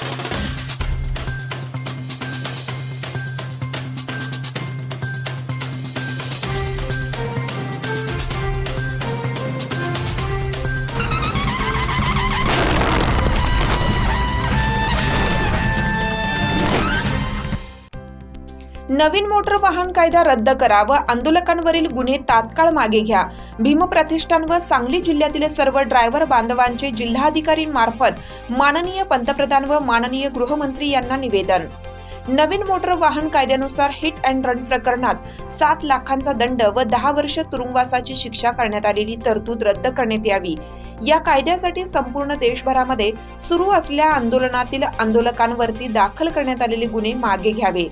Thank you. Naveen motor वाहन कायदा रद्द करा व आंदोलकांवरील गुन्हे तात्काळ मागे घ्या. भीम प्रतिष्ठान व सांगली जिल्ह्यातील सर्व ड्रायव्हर बांधवांचे जिल्हाधिकारींमार्फत माननीय पंतप्रधान व माननीय गृहमंत्री यांना निवेदन. नवीन मोटर वाहन कायद्यानुसार हिट अँड रन प्रकरणात सात लाखांचा दंड व दहा वर्ष तुरुंगवासाची शिक्षा करण्यात आलेली तरतूद रद्द करण्यात यावी. या कायद्यासाठी संपूर्ण देशभरामध्ये सुरू असलेल्या आंदोलनातील आंदोलकांवरती दाखल करण्यात आलेले गुन्हे मागे घ्यावे.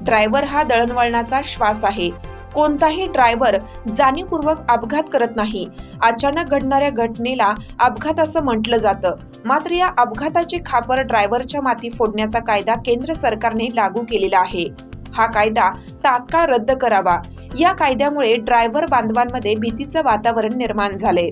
ड्रायव्हर हा दळणवळणाचा श्वास आहे. कोणताही ड्रायव्हर जाणीवपूर्वक अपघात करत नाही. अचानक घडणाऱ्या घटनेला अपघात असं म्हटलं जातं. मात्र या अपघाताची खापर ड्रायव्हरच्या माती फोडण्याचा कायदा केंद्र सरकारने लागू केलेला आहे. हा कायदा तात्काळ रद्द करावा. या कायद्यामुळे ड्रायव्हर बांधवांमध्ये भीतीचं वातावरण निर्माण झाले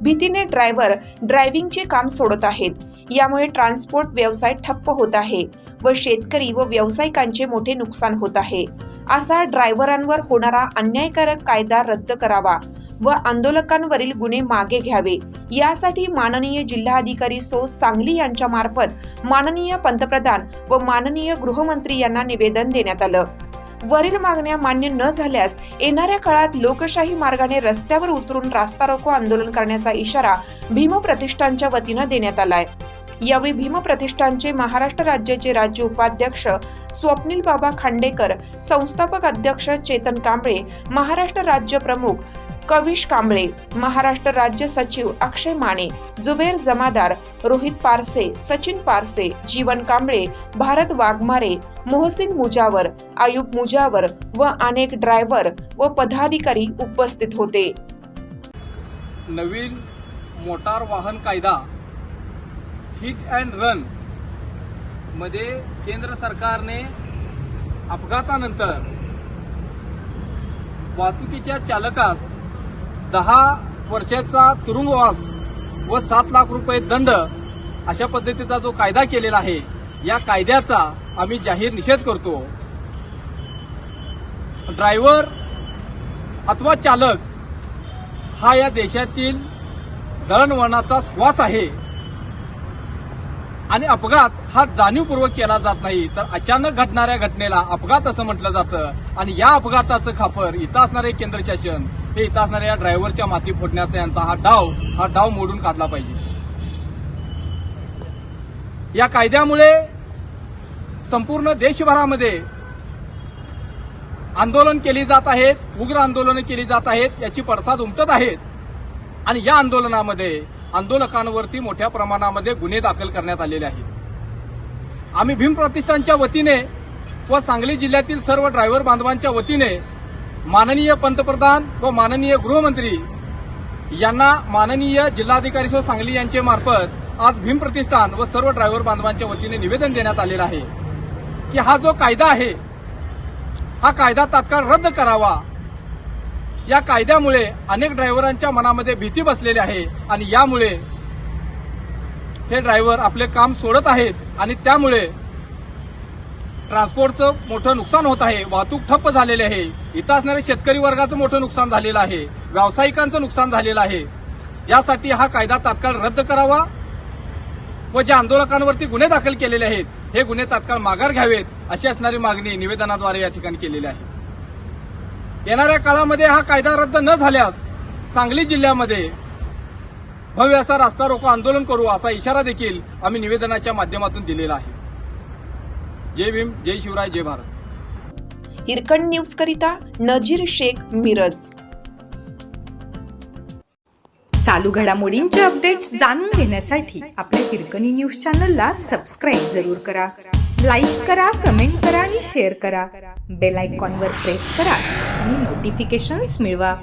भीतीने ड्रायव्हर ड्रायव्हिंगचे काम सोडत आहेत. यामुळे ट्रान्सपोर्ट व्यवसाय ठप्प होत आहे. व शेतकरी व व्यावसायिकांचे मोठे नुकसान होत आहे. असा ड्रायव्हरांवर होणारा अन्यायकारक कायदा रद्द करावा व आंदोलकांवरील गुन्हे मागे घ्यावे. यासाठी माननीय जिल्हाधिकारी सो सांगली यांच्या मार्फत माननीय पंतप्रधान व माननीय गृहमंत्री यांना निवेदन देण्यात आलं. वरील मागण्या मान्य न झाल्यास येणाऱ्या काळात लोकशाही मार्गाने रस्त्यावर उतरून रास्ता रोको आंदोलन करण्याचा इशारा भीम प्रतिष्ठानच्या वतीनं देण्यात आलाय. यावेळी भीम प्रतिष्ठानचे महाराष्ट्र राज्याचे राज्य उपाध्यक्ष स्वप्नील बाबा खांडेकर संस्थापक अध्यक्ष चेतन कांबळे महाराष्ट्र राज्य प्रमुख कविश कांबळे महाराष्ट्र राज्य सचिव अक्षय माने जुबेर जमादार रोहित पारसे सचिन पारसे जीवन कांबळे भारत वाघमारे मोहसिन मुजावर आयुब मुजावर व अनेक ड्रायव्हर व पदाधिकारी उपस्थित होते. नवीन मोटार वाहन कायदा हिट अँड रनमध्ये केंद्र सरकारने अपघातानंतर वाहतुकीच्या चालकास दहा वर्षाचा तुरुंगवास व सात लाख रुपये दंड अशा पद्धतीचा जो कायदा केलेला आहे या कायद्याचा आम्ही जाहीर निषेध करतो. ड्रायव्हर अथवा चालक हा या देशातील दळणवळणाचा श्वास आहे. आणि अपघात हा जाणीवपूर्वक केला जात नाही तर अचानक घडणाऱ्या घटनेला अपघात असं म्हटलं जातं. आणि या अपघाताचं खापर इथं असणारे केंद्र शासन हे इथं असणाऱ्या या ड्रायव्हरच्या माती फोडण्याचा यांचा हा डाव हा डाव मोडून काढला पाहिजे. या कायद्यामुळे संपूर्ण देशभरामध्ये आंदोलन केली जात आहेत उग्र आंदोलनं केली जात आहेत याची पडसाद उमटत आहेत. आणि या आंदोलनामध्ये आंदोलकांवरती मोठ्या प्रमाणामध्ये गुन्हे दाखल करण्यात आलेले आहेत. आम्ही भीम प्रतिष्ठानच्या वतीने व सांगली जिल्ह्यातील सर्व ड्रायव्हर बांधवांच्या वतीने माननीय पंतप्रधान व माननीय गृहमंत्री यांना माननीय जिल्हाधिकारी सो सांगली यांचे मार्फत आज भीम प्रतिष्ठान व सर्व ड्रायव्हर बांधवांच्या वतीने निवेदन देण्यात आलेलं आहे की हा जो कायदा आहे हा कायदा तात्काळ रद्द करावा या कायद्यामुळे अनेक ड्रायव्हरांच्या मनामध्ये भीती बसलेली आहे आणि यामुळे हे ड्रायव्हर आपले काम सोडत आहेत आणि त्यामुळे ट्रान्सपोर्टचं मोठं नुकसान होत आहे वाहतूक ठप्प झालेली आहे इथं असणाऱ्या शेतकरी वर्गाचं मोठं नुकसान झालेलं आहे व्यावसायिकांचं नुकसान झालेलं आहे. यासाठी हा कायदा तात्काळ रद्द करावा व ज्या आंदोलकांवरती गुन्हे दाखल केलेले आहेत हे गुन्हे तात्काळ माघार घ्यावेत अशी असणारी मागणी निवेदनाद्वारे या ठिकाणी केलेली आहे. येणाऱ्या काळामध्ये हा कायदा रद्द न झाल्यास सांगली जिल्ह्यामध्ये भव्य असा रास्ता रोको आंदोलन करू असा इशारा देखील आम्ही निवेदनाच्या माध्यमातून दिलेला आहे. जय भीम जय शिवराय जय भारत. हिरकण न्यूज करिता नजीर शेख मिरज. चालू घडामोडींचे अपडेट्स जाणून घेण्यासाठी आपल्या हिरकणी न्यूज चॅनलला सबस्क्राईब जरूर करा. लाईक करा कमेंट करा आणि शेअर करा. बेल आयकॉनवर प्रेस करा. आणि नोटिफिकेशन्स मिळवा.